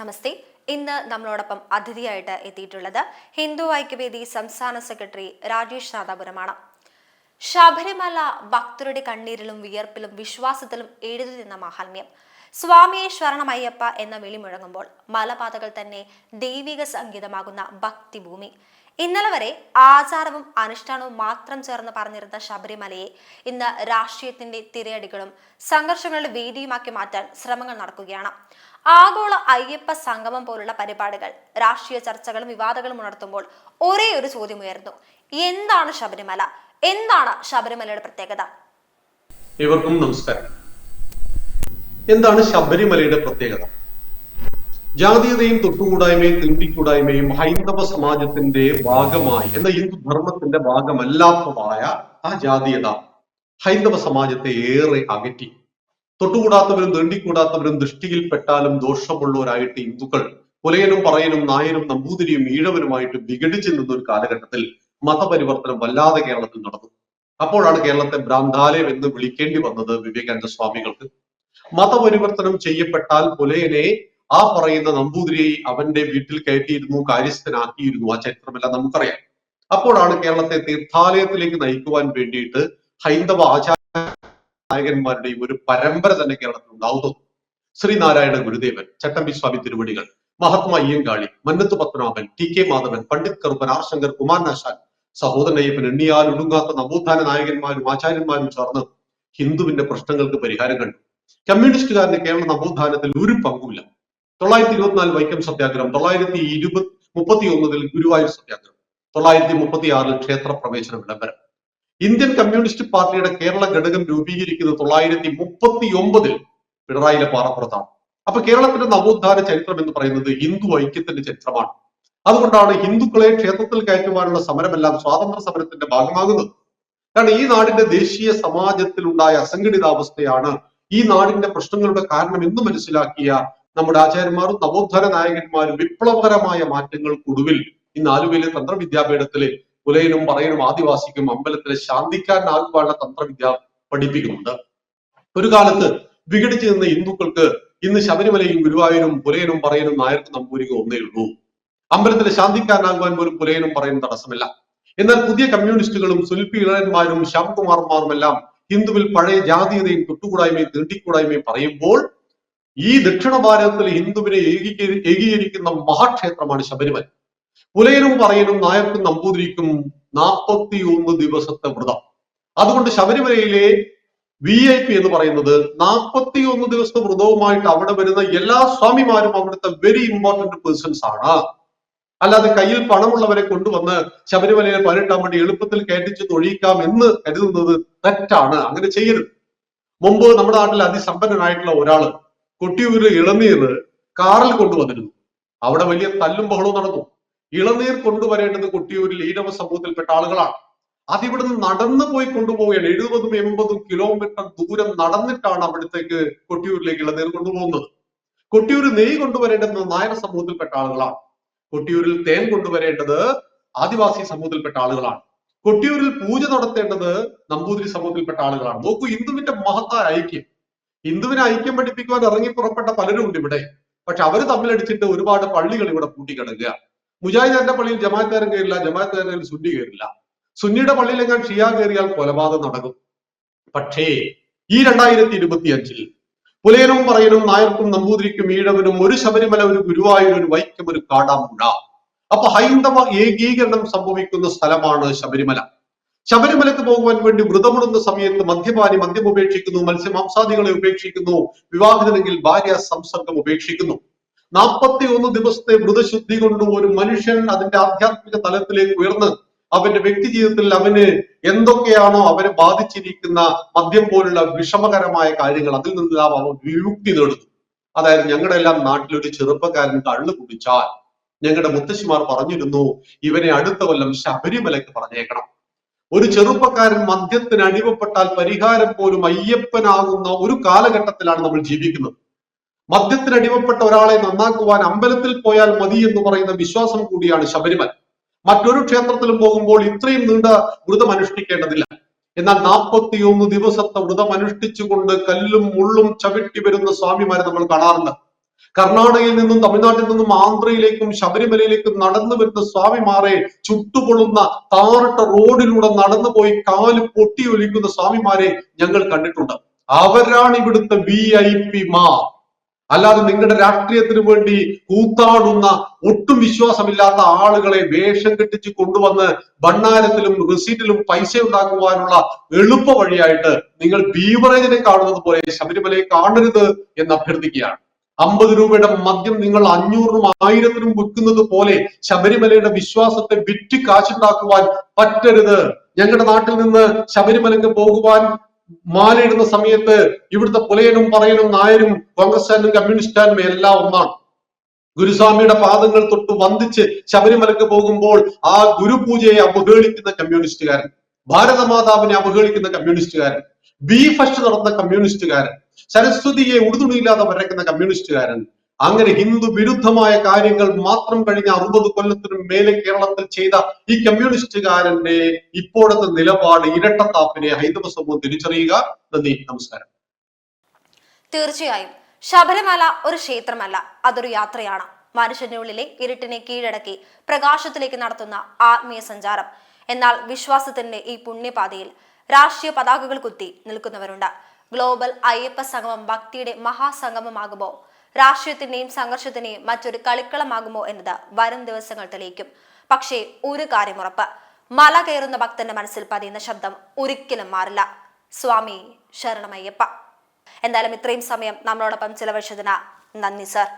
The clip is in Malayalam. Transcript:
നമസ്തേ. ഇന്ന് നമ്മളോടൊപ്പം അതിഥിയായിട്ട് എത്തിയിട്ടുള്ളത് ഹിന്ദു ഐക്യവേദി സംസ്ഥാന സെക്രട്ടറി രാജേഷ് നാദാപുരമാണ്. ശബരിമല ഭക്തരുടെ കണ്ണീരിലും വിയർപ്പിലും വിശ്വാസത്തിലും എഴുതി നിന്ന മാഹാത്മ്യം. സ്വാമിയെ ശരണമയ്യപ്പ എന്ന വിളി മുഴങ്ങുമ്പോൾ മലപാതകൾ തന്നെ ദൈവിക സംഗീതമാകുന്ന ഭക്തിഭൂമി. ഇന്നലെ വരെ ആചാരവും അനുഷ്ഠാനവും മാത്രം ചേർന്ന് പറഞ്ഞിരുന്ന ശബരിമലയെ ഇന്ന് രാഷ്ട്രീയത്തിന്റെ തിരയടികളും സംഘർഷങ്ങളുടെ വേദിയുമാക്കി മാറ്റാൻ ശ്രമങ്ങൾ നടക്കുകയാണ്. ആഗോള അയ്യപ്പ സംഗമം പോലുള്ള പരിപാടികൾ രാഷ്ട്രീയ ചർച്ചകളും വിവാദങ്ങളും ഉണർത്തുമ്പോൾ ഒരേ ഒരു ചോദ്യം ഉയർന്നു എന്താണ് ശബരിമല? എന്താണ് ശബരിമലയുടെ പ്രത്യേകത? ഇവർക്കും നമസ്കാരം. എന്താണ് ശബരിമലയുടെ പ്രത്യേകത? ജാതീയതയും തൊട്ടുകൂടായ്മയും തിണ്ടിക്കൂടായ്മയും ഹൈന്ദവ സമാജത്തിന്റെ ഭാഗമായി എന്ന ഹിന്ദു ധർമ്മത്തിന്റെ ഭാഗമല്ലാത്തതായ ആ ജാതീയത ഹൈന്ദവ സമാജത്തെ ഏറെ അകറ്റി. തൊട്ടുകൂടാത്തവരും തീണ്ടിക്കൂടാത്തവരും ദൃഷ്ടിയിൽപ്പെട്ടാലും ദോഷമുള്ളവരായിട്ട് ഹിന്ദുക്കൾ പുലയനും പറയനും നായനും നമ്പൂതിരിയും ഈഴവനുമായിട്ട് വിഘടിച്ചു നിന്ന ഒരു കാലഘട്ടത്തിൽ മതപരിവർത്തനം വല്ലാതെ കേരളത്തിൽ നടന്നു. അപ്പോഴാണ് കേരളത്തെ ഭ്രാന്താലയം എന്ന് വിളിക്കേണ്ടി വന്നത് വിവേകാനന്ദ സ്വാമികൾക്ക്. മതപരിവർത്തനം ചെയ്യപ്പെട്ടാൽ പുലയനെ ആ പറയുന്ന നമ്പൂതിരിയെ അവന്റെ വീട്ടിൽ കയറ്റിയിരുന്നു കാര്യസ്ഥനാക്കിയിരുന്നു ആ ചരിത്രമെല്ലാം നമുക്കറിയാം. അപ്പോഴാണ് കേരളത്തെ തീർത്ഥാലയത്തിലേക്ക് നയിക്കുവാൻ വേണ്ടിയിട്ട് ഹൈന്ദവ ആചാര നായകന്മാരുടെയും ഒരു പരമ്പര തന്നെ കേരളത്തിൽ ഉണ്ടാവുന്നു. ശ്രീനാരായണ ഗുരുദേവൻ Chattampi Swami തിരുവടികൾ Mahatma Ayyankali Mannath Padmanabhan T K Madhavan Pandit Karuppan R Sankar Kumaranasan Sahodaran Ayyappan എണ്ണിയാൽ ഒടുങ്ങാത്ത നവോത്ഥാന നായകന്മാരും ആചാര്യന്മാരും ചേർന്ന് ഹിന്ദുവിന്റെ പ്രശ്നങ്ങൾക്ക് പരിഹാരം കണ്ടു. കമ്മ്യൂണിസ്റ്റുകാരന് കേരള നവോത്ഥാനത്തിൽ ഒരു പങ്കുമില്ല. തൊള്ളായിരത്തി ഇരുപത്തിനാല് വൈക്കം സത്യാഗ്രഹം തൊള്ളായിരത്തി ഇരുപത് മുപ്പത്തി ഒന്നിൽ ഗുരുവായൂർ സത്യാഗ്രഹം തൊള്ളായിരത്തി മുപ്പത്തി ആറിൽ ക്ഷേത്ര പ്രവേശന വിളംബരം. ഇന്ത്യൻ കമ്മ്യൂണിസ്റ്റ് പാർട്ടിയുടെ കേരള ഘടകം രൂപീകരിക്കുന്നത് തൊള്ളായിരത്തി മുപ്പത്തി ഒമ്പതിൽ പിണറായിലെ പാറപ്പുറത്താണ്. അപ്പൊ കേരളത്തിന്റെ നവോത്ഥാന ചരിത്രം എന്ന് പറയുന്നത് ഹിന്ദു ഐക്യത്തിന്റെ ചരിത്രമാണ്. അതുകൊണ്ടാണ് ഹിന്ദുക്കളെ ക്ഷേത്രത്തിൽ കയറ്റുവാനുള്ള സമരമെല്ലാം സ്വാതന്ത്ര്യ സമരത്തിന്റെ ഭാഗമാകുന്നത്. കാരണം ഈ നാടിന്റെ ദേശീയ സമാജത്തിൽ ഉണ്ടായ അസംഘടിതാവസ്ഥയാണ് ഈ നാടിന്റെ പ്രശ്നങ്ങളുടെ കാരണം എന്ന് മനസ്സിലാക്കിയ നമ്മുടെ ആചാര്യന്മാരും നവോത്ഥാന നായകന്മാരും വിപ്ലവകരമായ മാറ്റങ്ങൾക്കൊടുവിൽ ഇന്ന് ആലുവയിലെ തന്ത്രവിദ്യാപീഠത്തിലെ പുലയനും പറയനും ആദിവാസിക്കും അമ്പലത്തിലെ ശാന്തിക്കാരനാകുവാനുള്ള തന്ത്രവിദ്യ പഠിപ്പിക്കുന്നുണ്ട്. ഒരു കാലത്ത് വിഘടിച്ചു നിന്ന ഹിന്ദുക്കൾക്ക് ഇന്ന് ശബരിമലയും ഗുരുവായൂരും പുലയനും പറയനും നായർക്കും നമ്പൂരിക്കും ഒന്നേ ഉള്ളൂ. അമ്പലത്തിലെ ശാന്തിക്കാരനാകുവാൻ പോലും പുലയനും പറയനും തടസ്സമില്ല. എന്നാൽ പുതിയ കമ്മ്യൂണിസ്റ്റുകളും സുൽപി ഇളയന്മാരും ശ്യാംകുമാർമാരും എല്ലാം ഹിന്ദുവിൽ പഴയ ജാതീയതയും തൊട്ടുകൂടായ്മയും തീണ്ടിക്കൂടായ്മയും പറയുമ്പോൾ ഈ ദക്ഷിണ ഭാരതത്തിൽ ഹിന്ദുവിനെ ഏകീകരി ഏകീകരിക്കുന്ന മഹാക്ഷേത്രമാണ് ശബരിമല. പുലയനും പറയനും നായർക്കും നമ്പൂതിരിക്കും നാൽപ്പത്തി ഒന്ന് ദിവസത്തെ വ്രതം. അതുകൊണ്ട് ശബരിമലയിലെ വി ഐ പി എന്ന് പറയുന്നത് നാൽപ്പത്തി ഒന്ന് ദിവസത്തെ വ്രതവുമായിട്ട് അവിടെ വരുന്ന എല്ലാ സ്വാമിമാരും അവിടുത്തെ വെരി ഇമ്പോർട്ടന്റ് പേഴ്സൺസ് ആണ്. അല്ലാതെ കയ്യിൽ പണമുള്ളവരെ കൊണ്ടുവന്ന് ശബരിമലയിൽ പതിനെട്ടാം വേണ്ടി എളുപ്പത്തിൽ കയറ്റിച്ച് തൊഴിയിക്കാം എന്ന് കരുതുന്നത് തെറ്റാണ്. അങ്ങനെ ചെയ്യരുത്. മുമ്പ് നമ്മുടെ നാട്ടിൽ അതിസമ്പന്നനായിട്ടുള്ള ഒരാൾ കൊട്ടിയൂര് ഇളനീർ കാറിൽ കൊണ്ടുവന്നിരുന്നു. അവിടെ വലിയ തല്ലും ബഹളവും നടന്നു. ഇളനീർ കൊണ്ടുവരേണ്ടത് കൊട്ടിയൂരിൽ ഈഴവ സമൂഹത്തിൽപ്പെട്ട ആളുകളാണ്. അതിവിടുന്ന് നടന്നു പോയി കൊണ്ടുപോവുകയാണ്. എഴുപതും എൺപതും കിലോമീറ്റർ ദൂരം നടന്നിട്ടാണ് അവിടത്തേക്ക് കൊട്ടിയൂരിലേക്ക് ഇളനീർ കൊണ്ടുപോകുന്നത്. കൊട്ടിയൂർ നെയ് കൊണ്ടുവരേണ്ടത് നായർ സമൂഹത്തിൽപ്പെട്ട ആളുകളാണ്. കൊട്ടിയൂരിൽ തേൻ കൊണ്ടുവരേണ്ടത് ആദിവാസി സമൂഹത്തിൽപ്പെട്ട ആളുകളാണ്. കൊട്ടിയൂരിൽ പൂജ നടത്തേണ്ടത് നമ്പൂതിരി സമൂഹത്തിൽപ്പെട്ട ആളുകളാണ്. നോക്കൂ ഹിന്ദുവിന്റെ മഹത്തായ ഐക്യം. ഹിന്ദുവിനെ ഐക്യം പഠിപ്പിക്കുവാൻ ഇറങ്ങി പുറപ്പെട്ട പലരും ഉണ്ട് ഇവിടെ. പക്ഷെ അവർ തമ്മിലടിച്ചിട്ട് ഒരുപാട് പള്ളികൾ ഇവിടെ പൂട്ടിക്കിടക്കുക. മുജാഹിദാന്റെ പള്ളിയിൽ ജമാഅത്തുകാരൻ കയറില്ല ജമാഅത്തുകാരൻ സുന്നി കയറില്ല. സുന്നിയുടെ പള്ളിയിലെങ്ങാൻ ഷിയാ കയറിയാൽ കൊലപാതകം നടക്കും. പക്ഷേ ഈ രണ്ടായിരത്തി ഇരുപത്തി അഞ്ചിൽ പുലയനും പറയനും നായർക്കും നമ്പൂതിരിക്കും ഈഴവനും ഒരു ശബരിമല ഒരു ഗുരുവായൂർ ഒരു വൈക്കം ഒരു കാടാമ്പുഴ അപ്പൊ ഹൈന്ദവ ഏകീകരണം സംഭവിക്കുന്ന സ്ഥലമാണ് ശബരിമല. ശബരിമലക്ക് പോകുവാൻ വേണ്ടി വ്രതമിടുന്ന സമയത്ത് മദ്യപാനി മദ്യം ഉപേക്ഷിക്കുന്നു മത്സ്യമാംസാദികളെ ഉപേക്ഷിക്കുന്നു വിവാഹിതനെങ്കിൽ ഭാര്യ സംസർഗം ഉപേക്ഷിക്കുന്നു. നാൽപ്പത്തി ഒന്ന് ദിവസത്തെ വ്രതശുദ്ധി കൊണ്ട് ഒരു മനുഷ്യൻ അതിന്റെ ആധ്യാത്മിക തലത്തിലേക്ക് ഉയർന്ന് അവന്റെ വ്യക്തി ജീവിതത്തിൽ അവന് എന്തൊക്കെയാണോ അവനെ ബാധിച്ചിരിക്കുന്ന മദ്യം പോലുള്ള വിഷമകരമായ കാര്യങ്ങൾ അതിൽ നിന്നെല്ലാം അവൻ വിമുക്തി നേടുന്നു അതായത് ഞങ്ങളുടെ എല്ലാം നാട്ടിലൊരു ചെറുപ്പക്കാരൻ കള്ളു കുടിച്ചാൽ ഞങ്ങളുടെ മുത്തശ്ശിമാർ പറഞ്ഞിരുന്നു ഇവനെ അടുത്ത കൊല്ലം ശബരിമലക്ക് പറഞ്ഞേക്കണം. ഒരു ചെറുപ്പക്കാരൻ മദ്യത്തിന് അടിമപ്പെട്ടാൽ പരിഹാരം പോലും അയ്യപ്പനാകുന്ന ഒരു കാലഘട്ടത്തിലാണ് നമ്മൾ ജീവിക്കുന്നത്. മദ്യത്തിന് അടിമപ്പെട്ട ഒരാളെ നന്നാക്കുവാൻ അമ്പലത്തിൽ പോയാൽ മതി എന്ന് പറയുന്ന വിശ്വാസം കൂടിയാണ് ശബരിമല. മറ്റൊരു ക്ഷേത്രത്തിലും പോകുമ്പോൾ ഇത്രയും നീണ്ട വ്രതം അനുഷ്ഠിക്കേണ്ടതില്ല. എന്നാൽ നാൽപ്പത്തിയൊന്ന് ദിവസത്തെ വ്രതം അനുഷ്ഠിച്ചുകൊണ്ട് കല്ലും മുള്ളും ചവിട്ടി വരുന്ന സ്വാമിമാരെ നമ്മൾ കാണാറുണ്ട്. കർണാടകയിൽ നിന്നും തമിഴ്നാട്ടിൽ നിന്നും ആന്ധ്രയിലേക്കും ശബരിമലയിലേക്കും നടന്നു വരുന്ന സ്വാമിമാരെ ചുട്ടുപൊള്ളുന്ന താറിട്ട റോഡിലൂടെ നടന്നു പോയി കാൽ പൊട്ടിയൊലിക്കുന്ന സ്വാമിമാരെ ഞങ്ങൾ കണ്ടിട്ടുണ്ട്. അവരാണ് ഇവിടുത്തെ വി ഐ പിമാർ അല്ലാതെ നിങ്ങളുടെ രാഷ്ട്രീയത്തിന് വേണ്ടി കൂത്താടുന്ന ഒട്ടും വിശ്വാസമില്ലാത്ത ആളുകളെ വേഷം കെട്ടിച്ച് കൊണ്ടുവന്ന് ഭണ്ണാരത്തിലും റിസീറ്റിലും പൈസ ഉണ്ടാക്കുവാനുള്ള എളുപ്പ വഴിയായിട്ട് നിങ്ങൾ ബീവറേജിനെ കാണുന്നത് പോലെ ശബരിമലയെ കാണരുത് എന്ന് അഭ്യർത്ഥിക്കുകയാണ്. അമ്പത് രൂപയുടെ മദ്യം നിങ്ങൾ അഞ്ഞൂറിനും ആയിരത്തിനും വിൽക്കുന്നത് പോലെ ശബരിമലയുടെ വിശ്വാസത്തെ വിറ്റ് കാശുണ്ടാക്കുവാൻ പറ്റരുത്. ഞങ്ങളുടെ നാട്ടിൽ നിന്ന് ശബരിമലയ്ക്ക് പോകുവാൻ മാലയിടുന്ന സമയത്ത് ഇവിടുത്തെ പുലയനും പറയനും നായരും കോൺഗ്രസ്കാരനും കമ്മ്യൂണിസ്റ്റുകാരനും എല്ലാം ഒന്നാണ്. ഗുരുസ്വാമിയുടെ പാദങ്ങൾ തൊട്ട് വന്ദിച്ച് ശബരിമലക്ക് പോകുമ്പോൾ ആ ഗുരുപൂജയെ അവഹേളിക്കുന്ന കമ്മ്യൂണിസ്റ്റുകാരൻ ഭാരതമാതാവിനെ അവഹേളിക്കുന്ന കമ്മ്യൂണിസ്റ്റുകാരൻ ബി ഫസ്റ്റ് നടന്ന കമ്മ്യൂണിസ്റ്റുകാരൻ സരസ്വതിയെ ഉടുതുണിയില്ലാതെ വരയ്ക്കുന്ന കമ്മ്യൂണിസ്റ്റുകാരൻ. അങ്ങനെ ഹിന്ദു വിരുദ്ധമായ കാര്യങ്ങൾ മാത്രം കഴിഞ്ഞ അറുപത് കൊല്ലത്തിനും മേലെ കേരളത്തിൽ ചെയ്ത ഈ കമ്മ്യൂണിസ്റ്റുകാരന്റെ ഇപ്പോഴത്തെ നിലപാട് ഇരട്ടത്താപ്പിനെ ഹൈന്ദവ സമൂഹം തിരിച്ചറിയുക. നന്ദി നമസ്കാരം. തീർച്ചയായും. ശബരിമല ഒരു ക്ഷേത്രമല്ല അതൊരു യാത്രയാണ്. മനുഷ്യന്റെ ഉള്ളിലെ ഇരുട്ടിനെ കീഴടക്കി പ്രകാശത്തിലേക്ക് നടത്തുന്ന ആത്മീയ സഞ്ചാരം. എന്നാൽ വിശ്വാസത്തിന്റെ ഈ പുണ്യപാതയിൽ രാഷ്ട്രീയ പതാകകൾ കുത്തി നിൽക്കുന്നവരുണ്ട്. ഗ്ലോബൽ അയ്യപ്പ സംഗമം ഭക്തിയുടെ മഹാസംഗമമാകുമോ? രാഷ്ട്രീയത്തിന്റെയും സംഘർഷത്തിന്റെയും മറ്റൊരു കളിക്കളമാകുമോ എന്നത് വരും ദിവസങ്ങൾ തെളിയിക്കും. പക്ഷേ ഒരു കാര്യം ഉറപ്പ്. മല കയറുന്ന ഭക്തന്റെ മനസ്സിൽ പതിയുന്ന ശബ്ദം ഒരിക്കലും മാറില്ല. സ്വാമി ശരണമയ്യപ്പ. എന്തായാലും ഇത്രയും സമയം നമ്മളോടൊപ്പം ചിലവഴിച്ചതിന് നന്ദി സർ.